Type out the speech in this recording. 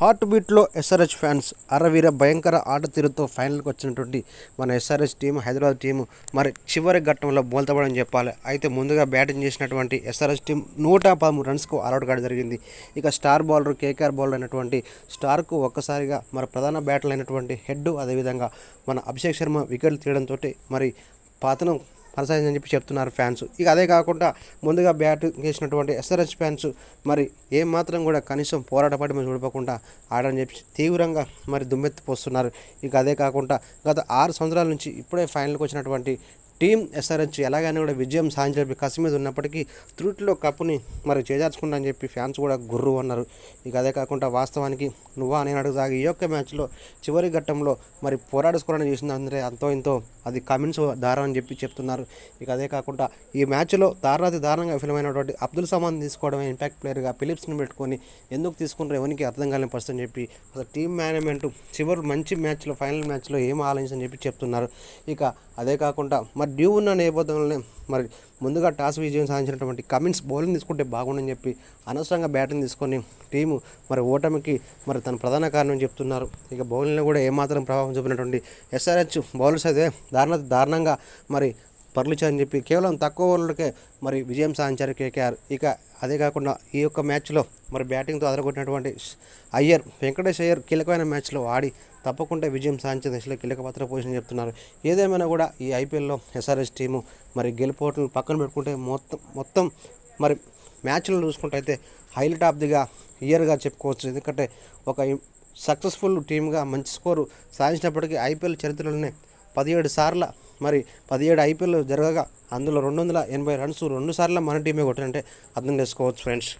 Heart బీట్లో SRH fans అరవీర భయంకర ఆట తీరుతో ఫైనల్కి వచ్చినటువంటి మన ఎస్ఆర్హెచ్ టీం హైదరాబాద్ టీము మరి చివరి ఘట్టంలో బోల్తపడని చెప్పాలి. అయితే ముందుగా బ్యాటింగ్ చేసినటువంటి ఎస్ఆర్హెచ్ టీం నూట పదమూడు రన్స్కు ఆల్అౌట్ కావడం జరిగింది. ఇక స్టార్ బౌలర్ కేకేఆర్ బౌలర్ అయినటువంటి స్టార్కు ఒక్కసారిగా మరి ప్రధాన బ్యాటర్ అయినటువంటి హెడ్ అదేవిధంగా మన అభిషేక్ శర్మ వికెట్లు తీయడంతో మరి పాతను కొనసాగిందని చెప్పి చెప్తున్నారు ఫ్యాన్స్. ఇక అదే కాకుండా ముందుగా బ్యాట్ చేసినటువంటి ఎస్ఆర్ఎస్ ఫ్యాన్స్ మరి ఏమాత్రం కూడా కనీసం పోరాటపడి మేము చూడకుండా ఆడని చెప్పి తీవ్రంగా మరి దుమ్మెత్తిపోస్తున్నారు. ఇక అదే కాకుండా గత ఆరు సంవత్సరాల నుంచి ఇప్పుడే ఫైనల్కి వచ్చినటువంటి టీం ఎస్ఆర్హెచ్ ఎలాగైనా కూడా విజయం సాధించే కసి మీద ఉన్నప్పటికీ త్రుటిలో కప్పుని మరి చేజార్చుకుంటా అని చెప్పి ఫ్యాన్స్ కూడా గుర్రు అన్నారు. ఇక అదే కాకుండా వాస్తవానికి నువ్వా నేను అడుగుదాగి ఈ యొక్క మ్యాచ్లో చివరి ఘట్టంలో మరి పోరాడుకోవడానికి చేసింది అందరే. అంతో ఇంతో అది కమెంట్స్ దారం అని చెప్పి చెప్తున్నారు. ఇక అదే కాకుండా ఈ మ్యాచ్లో దారుణాతి దారుణంగా విఫలమైనటువంటి అబ్దుల్ సమాన్ తీసుకోవడం ఇంపాక్ట్ ప్లేయర్గా ఫిలిప్స్ని పెట్టుకొని ఎందుకు తీసుకుంటారు ఎవరికి అర్థం కాలేని పరిస్థితి అని చెప్పి అసలు టీం మేనేజ్మెంట్ చివరి మంచి మ్యాచ్లో ఫైనల్ మ్యాచ్లో ఏం ఆలోచించని చెప్పి చెప్తున్నారు. ఇక అదే కాకుండా మరి డ్యూ ఉన్న నేపథ్యంలోనే మరి ముందుగా టాస్ విజయం సాధించినటువంటి కమిన్స్ బౌలింగ్ తీసుకుంటే బాగుండని చెప్పి అనవసరంగా బ్యాటింగ్ తీసుకొని టీము మరి ఓటమికి మరి తన ప్రధాన కారణం చెప్తున్నారు. ఇక బౌలింగ్లో కూడా ఏమాత్రం ప్రభావం చూపినటువంటి ఎస్ఆర్హెచ్ బౌలర్స్ అయితే దారుణ దారుణంగా మరి పర్లిచారని చెప్పి కేవలం తక్కువ ఓవర్లకే మరి విజయం సాధించారు కేకేఆర్. ఇక అదే కాకుండా ఈ యొక్క మ్యాచ్లో మరి బ్యాటింగ్తో అదరగొట్టినటువంటి అయ్యర్ వెంకటేష్ అయ్యర్ కీలకమైన మ్యాచ్లో ఆడి తప్పకుండా విజయం సాధించే దిశలో కీలక పాత్ర పోషణ చెప్తున్నారు. ఏదేమైనా కూడా ఈ ఐపీఎల్లో ఎస్ఆర్ఎస్ టీము మరి గెలుపోవటం పక్కన పెట్టుకుంటే మొత్తం మొత్తం మరి మ్యాచ్లను చూసుకుంటే అయితే హైలైట్ ఆఫ్ దిగా ఇయర్గా చెప్పుకోవచ్చు. ఎందుకంటే ఒక సక్సెస్ఫుల్ టీమ్గా మంచి స్కోరు సాధించినప్పటికీ ఐపీఎల్ చరిత్రలోనే పదిహేడు సార్ల మరి పదిహేడు ఐపీఎల్ జరగగా అందులో రెండు వందల ఎనభై రన్స్ రెండు సార్లు మన టీమే కొట్టినంటే అర్థం చేసుకోవచ్చు ఫ్రెండ్స్